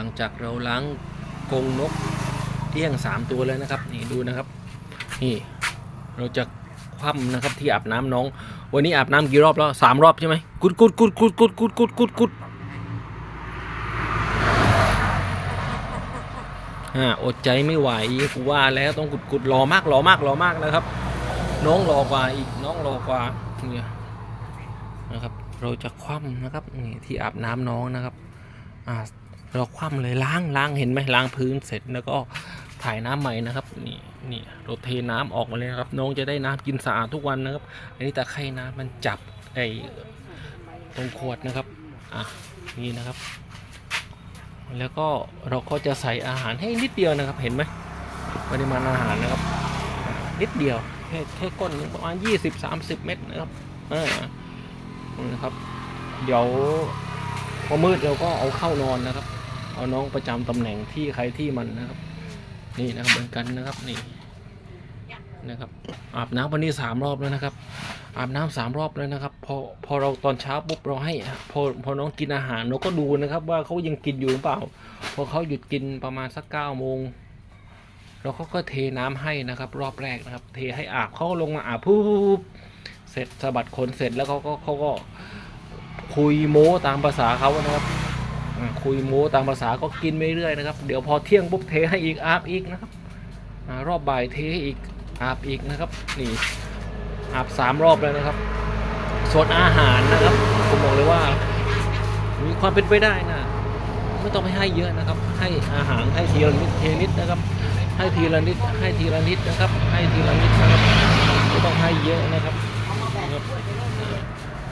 หลังจากเราล้างกรงนกเอี้ยงสามตัวแล้วนะครับ นี่ดูนะครับ นี่เราจะคว่ำนะครับที่อาบน้ำน้อง วันนี้อาบน้ำกี่รอบแล้วสามรอบใช่ไหมกุดกุดกุดกุดกุดกุดกุดกุดกุดอ่าอดใจไม่ไหวกูว่าแล้วต้องกุดกุดรอมากรอมากรอมากนะครับ น้องรอกว่าอีกน้องรอกว่าเนี่ยนะครับ เราจะคว่ำนะครับนี่ที่อาบน้ำน้องนะครับอ่า เราคว่ำเลยล้างล้างเห็นไหมล้างพื้นเสร็จแล้วก็ถ่ายน้ำใหม่นะครับนี่นี่เราเทน้ำออกมาเลยนะครับน้องจะได้น้ำกินสะอาดทุกวันนะครับ อันนี้ตะไคร่น้ำมันจับไอ้ตรงขวดนะครับอะนี่นะครับ แล้วก็เราก็จะใส่อาหารให้นิดเดียวนะครับเห็นไหมปริมาณอาหารนะครับ นิดเดียวแค่แค่ก้นประมาณ20-30 เม็ดนะครับอ่านะครับ เดี๋ยวพอมืดเราก็เอาเข้านอนนะครับ เอาน้องประจำตำแหน่งที่ใครที่มันนะครับ นี่นะครับเหมือนกันนะครับนี่นะครับอาบน้ำวันนี้สามรอบแล้วนะครับ อาบน้ำสามรอบแล้วนะครับ พอพอเราตอนเช้าปุ๊บเราให้พอพอน้องกินอาหารเราก็ดูนะครับ ว่าเขายังกินอยู่หรือเปล่า พอเขาหยุดกินประมาณสักเก้าโมงเราก็ก็เทน้ำให้นะครับ รอบแรกนะครับ เทให้อาบเขาก็ลงมาอาบปุ๊บเสร็จสะบัดขนเสร็จแล้วเขาก็เขาก็คุยโม้ตามภาษาเขานะครับ คุยโม้ตามภาษาก็กินไปเรื่อยนะครับ เดี๋ยวพอเที่ยงปุ๊บเทให้อีกอาบอีกนะครับอรอบบ่ายเทให้อีกอาบอีกนะครับนี่อาบสามรอบแล้วนะครับ ส่วนอาหารนะครับ ผมบอกเลยว่า มีความเป็นไปได้นะไม่ต้องไปให้เยอะนะครับ ให้อาหารให้ทีละนิดทีนิดนะครับ ให้ทีละนิดให้ทีละนิดนะครับ ให้ทีละนิดนะครับไม่ต้องให้เยอะนะครับ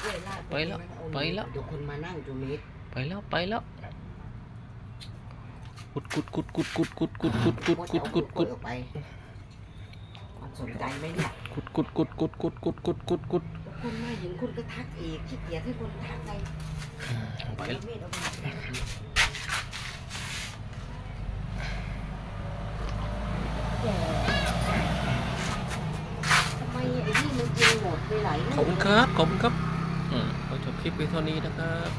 กลือกล้วยราดไปแล้วไปแล้วเดี๋ยวคนมานั่งตรงนี้ไปแล้วไปแล้วกุดกุดกุดกุดกุดกุดกุดกุดกุดกุดกุดกุดออกไปมันสนใจไหมเนี่ยกุดกุดกุดกุดกุดกุดกุดกุดกุดคุณมาเห็นคุณก็ทักอีกขี้เกียจให้คนทักไงไปเอามีดเอามาแย่ทำไมไอ้นี่มันกินหมดไปหลายลูกขอบคุณครับขอบคุณครับอืม ขอจบคลิปไปเท่านี้นะครับ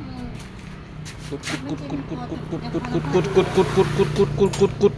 อืมกุดกุดกุดกุดกุดกุดกุดกุดกุดกุดกุดกุดกุดกุดกุดกุดกุด